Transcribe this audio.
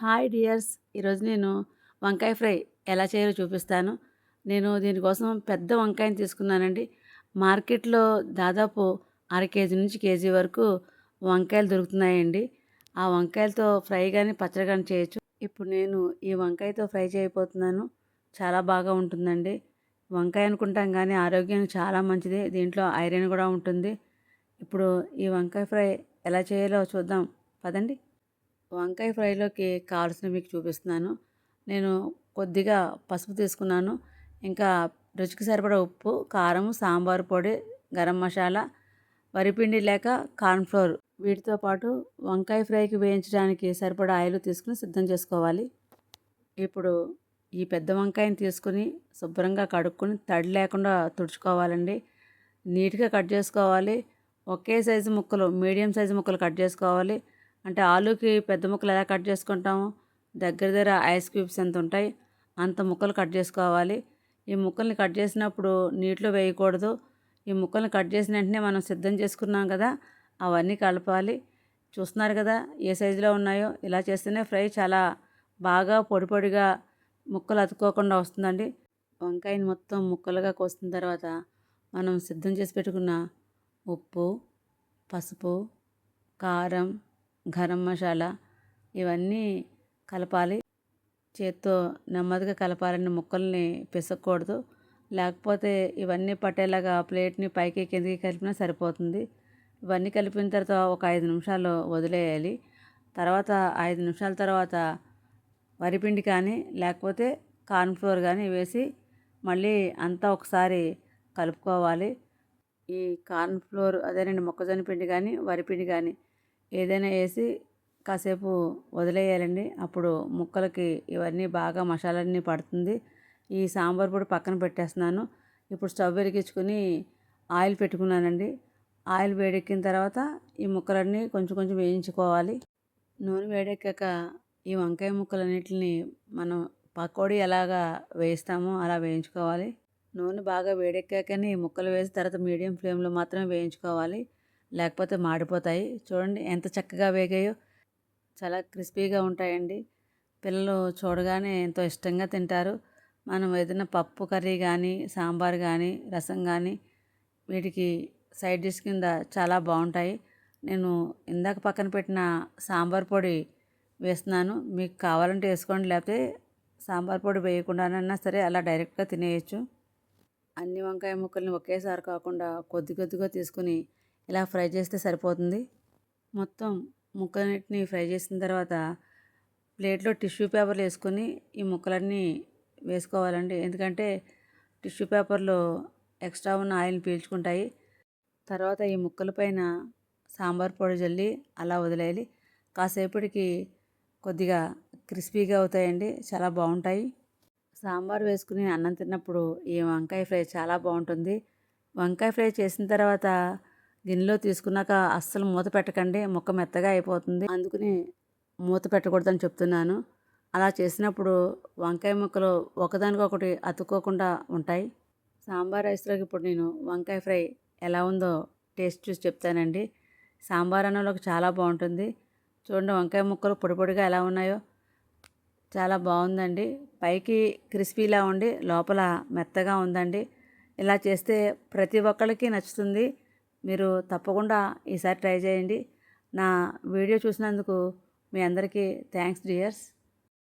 Hi dears. ఈరోజు నేను వంకాయ ఫ్రై ఎలా చేయాలో చూపిస్తాను. నేను దీనికోసం పెద్ద వంకాయని తీసుకున్నానండి. మార్కెట్లో దాదాపు అర కేజీ నుంచి కేజీ వరకు వంకాయలు దొరుకుతున్నాయండి. ఆ వంకాయలతో ఫ్రై కానీ పచ్చడి కానీ చేయొచ్చు. ఇప్పుడు నేను ఈ వంకాయతో ఫ్రై చేయబోతున్నాను. చాలా బాగా ఉంటుందండి. వంకాయ అనుకుంటాం కానీ ఆరోగ్యానికి చాలా మంచిది. దీంట్లో ఐరన్ కూడా ఉంటుంది. ఇప్పుడు ఈ వంకాయ ఫ్రై ఎలా చేయాలో చూద్దాం. పదండి. వంకాయ ఫ్రైలోకి కావాల్సినవి మీకు చూపిస్తున్నాను. నేను కొద్దిగా పసుపు తీసుకున్నాను. ఇంకా రుచికి సరిపడా ఉప్పు కారం సాంబార్ పొడి గరం మసాలా వరిపిండి లేక కార్న్ఫ్లోర్ వీటితో పాటు వంకాయ ఫ్రైకి వేయించడానికి సరిపడా ఆయిల్ తీసుకుని సిద్ధం చేసుకోవాలి. ఇప్పుడు ఈ పెద్ద వంకాయని తీసుకుని శుభ్రంగా కడుక్కొని తడి లేకుండా తుడుచుకోవాలండి. నీట్గా కట్ చేసుకోవాలి. ఒకే సైజు ముక్కలు మీడియం సైజు ముక్కలు కట్ చేసుకోవాలి. అంటే ఆలుకి పెద్ద ముక్కలు ఎలా కట్ చేసుకుంటాము దగ్గర దగ్గర ఐస్ క్యూబ్స్ ఎంత ఉంటాయి అంత ముక్కలు కట్ చేసుకోవాలి. ఈ ముక్కల్ని కట్ చేసినప్పుడు నీటిలో వేయకూడదు. ఈ ముక్కల్ని కట్ చేసిన వెంటనే మనం సిద్ధం చేసుకున్నాం కదా అవన్నీ కలపాలి. చూస్తున్నారు కదా ఏ సైజులో ఉన్నాయో ఇలా చేస్తేనే ఫ్రై చాలా బాగా పొడి పొడిగా ముక్కలు అతుక్కోకుండా వస్తుందండి. వంకాయని మొత్తం ముక్కలుగా కోసిన తర్వాత మనం సిద్ధం చేసి పెట్టుకున్న ఉప్పు పసుపు కారం గరం మసాలా ఇవన్నీ కలపాలి. చేత్తో నెమ్మదిగా కలపాలని ముక్కల్ని పిసకూడదు లేకపోతే ఇవన్నీ పట్టేలాగా ప్లేట్ని పైకి కిందకి కలిపినా సరిపోతుంది. ఇవన్నీ కలిపిన తర్వాత ఒక ఐదు నిమిషాలు వదిలేయాలి. తర్వాత ఐదు నిమిషాల తర్వాత వరిపిండి కానీ లేకపోతే కార్న్ఫ్లోర్ కానీ వేసి మళ్ళీ అంతా ఒకసారి కలుపుకోవాలి. ఈ కార్న్ఫ్లోర్ అదేనండి మొక్కజొన్న పిండి కానీ వరిపిండి కానీ ఏదైనా వేసి కాసేపు వదిలేయాలండి. అప్పుడు ముక్కలకి ఇవన్నీ బాగా మసాలన్నీ పడుతుంది. ఈ సాంబార్ పొడి పక్కన పెట్టేస్తున్నాను. ఇప్పుడు స్టవ్ వెలిగించుకొని ఆయిల్ పెట్టుకున్నానండి. ఆయిల్ వేడెక్కిన తర్వాత ఈ ముక్కలన్నీ కొంచెం కొంచెం వేయించుకోవాలి. నూనె వేడెక్కాక ఈ వంకాయ ముక్కలన్నిటిని మనం పకోడీ ఎలాగా వేయిస్తామో అలా వేయించుకోవాలి. నూనె బాగా వేడెక్కాకని ముక్కలు వేసి తర్వాత మీడియం ఫ్లేమ్లో మాత్రమే వేయించుకోవాలి. లేకపోతే మాడిపోతాయి. చూడండి ఎంత చక్కగా వేగాయో. చాలా క్రిస్పీగా ఉంటాయండి. పిల్లలు చూడగానే ఎంతో ఇష్టంగా తింటారు. మనం ఏదైనా పప్పు కర్రీ కానీ సాంబార్ కానీ రసం కానీ వీటికి సైడ్ డిష్ కింద చాలా బాగుంటాయి. నేను ఇందాక పక్కన పెట్టిన సాంబార్ పొడి వేస్తున్నాను. మీకు కావాలంటే వేసుకోండి. లేకపోతే సాంబార్ పొడి వేయకుండానన్నా సరే అలా డైరెక్ట్గా తినేయచ్చు. అన్ని వంకాయ ముక్కల్ని ఒకేసారి కాకుండా కొద్ది కొద్దిగా తీసుకుని ఇలా ఫ్రై చేస్తే సరిపోతుంది? మొత్తం ముక్కలన్నిటిని ఫ్రై చేసిన తర్వాత ప్లేట్లో టిష్యూ పేపర్లు వేసుకొని ఈ ముక్కలన్నీ వేసుకోవాలండి. ఎందుకంటే టిష్యూ పేపర్లో ఎక్స్ట్రా ఉన్న ఆయిల్ని పీల్చుకుంటాయి. తర్వాత ఈ ముక్కల పైన సాంబార్ పొడి జల్లి అలా వదిలేయాలి. కాసేపటికి కొద్దిగా క్రిస్పీగా అవుతాయండి. చాలా బాగుంటాయి. సాంబార్ వేసుకుని అన్నం తిన్నప్పుడు ఈ వంకాయ ఫ్రై చాలా బాగుంటుంది. వంకాయ ఫ్రై చేసిన తర్వాత గిన్నెలో తీసుకున్నాక అస్సలు మూత పెట్టకండి ముక్క మెత్తగా అయిపోతుంది. అందుకని మూత పెట్టకూడదని చెప్తున్నాను. అలా చేసినప్పుడు వంకాయ ముక్కలు ఒకదానికొకటి అతుక్కోకుండా ఉంటాయి. సాంబార్ రైస్లోకి ఇప్పుడు నేను వంకాయ ఫ్రై ఎలా ఉందో టేస్ట్ చూసి చెప్తానండి. సాంబార్ అన్నంలోకి చాలా బాగుంటుంది. చూడండి వంకాయ ముక్కలు పొడి పొడిగా ఎలా ఉన్నాయో. చాలా బాగుందండి. పైకి క్రిస్పీలా ఉండి లోపల మెత్తగా ఉందండి. ఇలా చేస్తే ప్రతి ఒక్కరికి నచ్చుతుంది. మీరు తప్పకుండా ఈసారి ట్రై చేయండి. నా వీడియో చూసినందుకు మీ అందరికీ థ్యాంక్స్ డియర్స్.